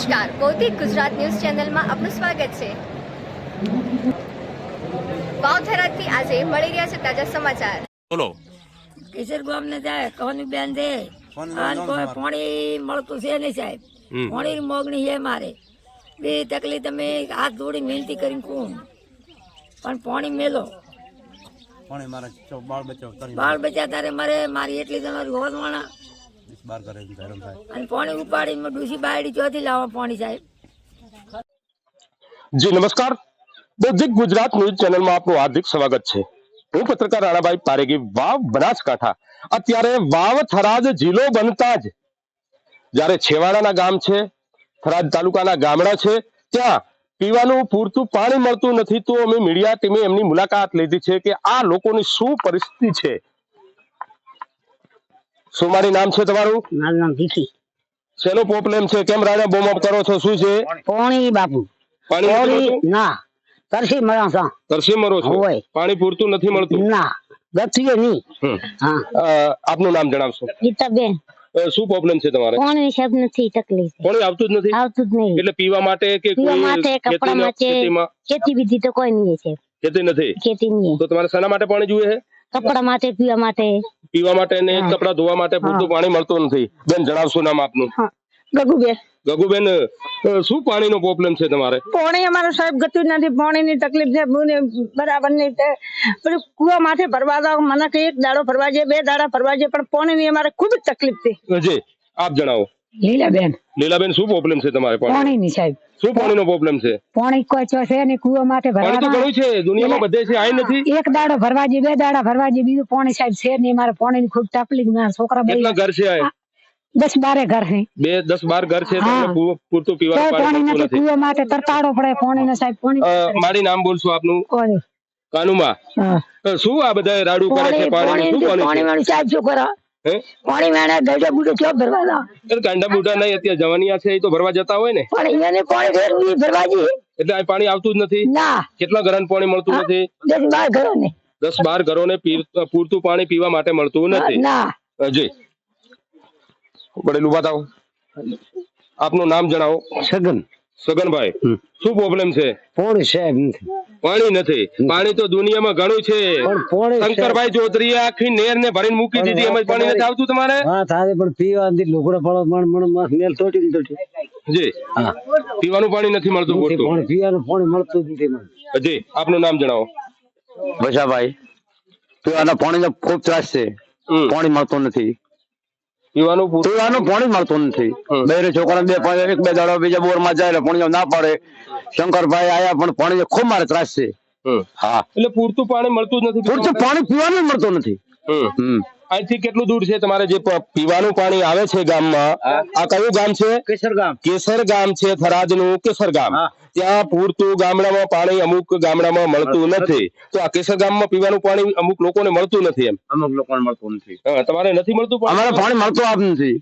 નમસ્કાર. ભૌતિક ગુજરાત ન્યૂઝ ચેનલમાં આપનું સ્વાગત છે. વાવથરાથી આજે મળી રહ્યા છે તાજા સમાચાર. બોલો. કિશોર ગામ ને જાય કોની બેન દે કોઈ પાણી મળતું છે નહીં સાહેબ. પાણી મોગણી છે મારે. બે તકલીફ તમે હાથ જોડી મહેનતી કરીને કહું. પણ પાણી મેલો. પણ મારા બાળ બચ્ચો તરી બાળ બચ્ચા તારે મારે મારી એટલી તમારી હોદવાણા બાર કરે હેરાન થાય અને પાણી ઉપાડીને ડૂસી બાયડી ચોથી લાવવા પાણી સાહેબ. જી નમસ્કાર. બૌદ્ધિક ગુજરાત ન્યૂઝ ચેનલમાં આપનું હાર્દિક સ્વાગત છે. હું પત્રકાર રાણાભાઈ પારેગી વાવ બનાસકાંઠા. અત્યારે વાવ થરાદ જિલ્લો બનતા જ જ્યારે છેવાડાના ગામ છે થરાદ તાલુકાના ગામડા છે ત્યાં પીવાનું પૂરતું પાણી મળતું નથી તો અમે મીડિયા ટીમે એમની મુલાકાત લીધી છે કે આ લોકોની શું પરિસ્થિતિ છે? શું નામ છે તમારું? મારું નામ ભીખી. શેનો પ્રોબ્લેમ છે. કેમ રાણા બોમ કરો છો? શું છે? પાણી બાપુ. પાણી? ના. તરસી મળ્યા છો. તરસી મરો છો? પાણી પૂરતું નથી મળતું? ના. ગતિએ નહીં. હા. આપનું નામ જણાવશો? ગીતાબેન. શું પ્રોબ્લેમ છે તમારે? પાણી શબ નથી તકલીફ. પાણી આવતું જ નથી? આવતું જ નહીં. એટલે પીવા માટે કે પીવા માટે કપડા માટે ખેતી બીજી તો કોઈ નહીં છે. ખેતી નથી? ખેતી નહીં. તો તમારે શાના માટે પાણી જોઈએ છે? કપડા માટે પીવા માટે. પીવા માટે ને કપડા ધોવા માટે પૂરતું પાણી મળતું નથી. બેન જણાવશો નામ આપનું. ગગુબેન. ગગુબેન શું પાણીનો પ્રોબ્લેમ છે તમારે? પાણી અમારે સાહેબ ગતું જ નથી. પાણીની તકલીફ છે મને બરાબર નહીં તે પેલું કુવા માથે ભરવા દો મને કે એક દાડો ભરવા જાય બે દાડા ભરવા જાય પણ પાણીની અમારે ખૂબ જ તકલીફ છે. જી આપ જણાવો. લીલાબેન. લીલાબેન શું પ્રોબ્લેમ છે તમારે પાણી? ની સાહેબ. શું પાણીનો પ્રોબ્લેમ છે? પાણી કોઈ છે ને કુવા માથે પાણી તો ઘણું છે દુનિયામાં બધે છે આઈ નથી. એક દાડો ભરવા જાય બે દાડા ભરવા જાય બીજું પાણી સાહેબ છે ને મારે પાણીની ખૂબ તકલીફ ના છોકરા કેટલા ઘર છે આ? દસ બારે ઘર છે. બે દસ બાર ઘર છે હા. પૂરતું પીવાનું પાણી નથી કુવા માટે તરતાડો પડે પાણીનો સાહેબ પાણી મારી નામ બોલશું આપનું? કોની? કાનુમા? શું આ બધા રાડું કરે છે પાણી શું પાણી પાણી વાળું સાહેબ શું કરો? હે પાણી વેણે ગઈડે બુડે ક્યાં ભરવા દા એટલે ગાંડા બુઢા નહીં અત્યારે જવાનિયા છે એ તો ભરવા જતા હોય ને. પણ એને પાણી ફેરવું ભરવા જઈએ. એટલે આ પાણી આવતું જ નથી? ના. કેટલા ઘરન પાણી મળતું નથી? દસ બાર ઘરો ને દસ બાર ઘરોને ને પૂરતું પાણી પીવા માટે મળતું નથી? ના. જી. વડીલ બતાવો આપનું નામ જણાવો. સગન સગનભાઈ શું પ્રોબ્લેમ છે? પોણી છે પાણી નથી. પાણી તો દુનિયામાં ઘણું છે. પણ પોણી સાહેબ- શંકરભાઈ જોતરી આખી નેર ને ભરીને મૂકી દીધી. એમ પાણી નથી આવતું તમારે? હા થાય પણ પીવાથી લુગડા પડો મણ મણ મણ તોટી ને તોટી જી. હા. પીવાનું પાણી નથી મળતું પૂરતું પાણી પીવાનું પાણી મળતું જ નથી જી આપનું નામ જણાવો. વસાભાઈ પીવાના પાણીનો ખૂબ ત્રાસ છે. પાણી મળતું નથી. પીવાનું પીવાનું પાણી મળતું નથી. બે છોકરા બે પાંચ એક બે દાડો બીજા બોરમાં જાય પાણી ના પડે. શંકરભાઈ આયા પણ પાણી ખૂબ મારે ત્રાસ છે. હા. એટલે પૂરતું પાણી મળતું જ નથી. પૂરતું પાણી પીવાનું મળતું નથી. હમ. અહીંથી કેટલું દૂર છે તમારે જે પીવાનું પાણી આવે છે ગામમાં? આ કયું ગામ છે? કેસર ગામ. કેસર ગામ છે થરાદનું કેસર ગામ. ત્યાં પૂરતું ગામડામાં પાણી અમુક ગામડામાં મળતું નથી. તો આ કેસર ગામમાં પીવાનું પાણી અમુક લોકોને મળતું નથી એમ? અમુક લોકોને મળતું નથી. તમારે નથી મળતું અમારે પાણી મળતું આપ નથી.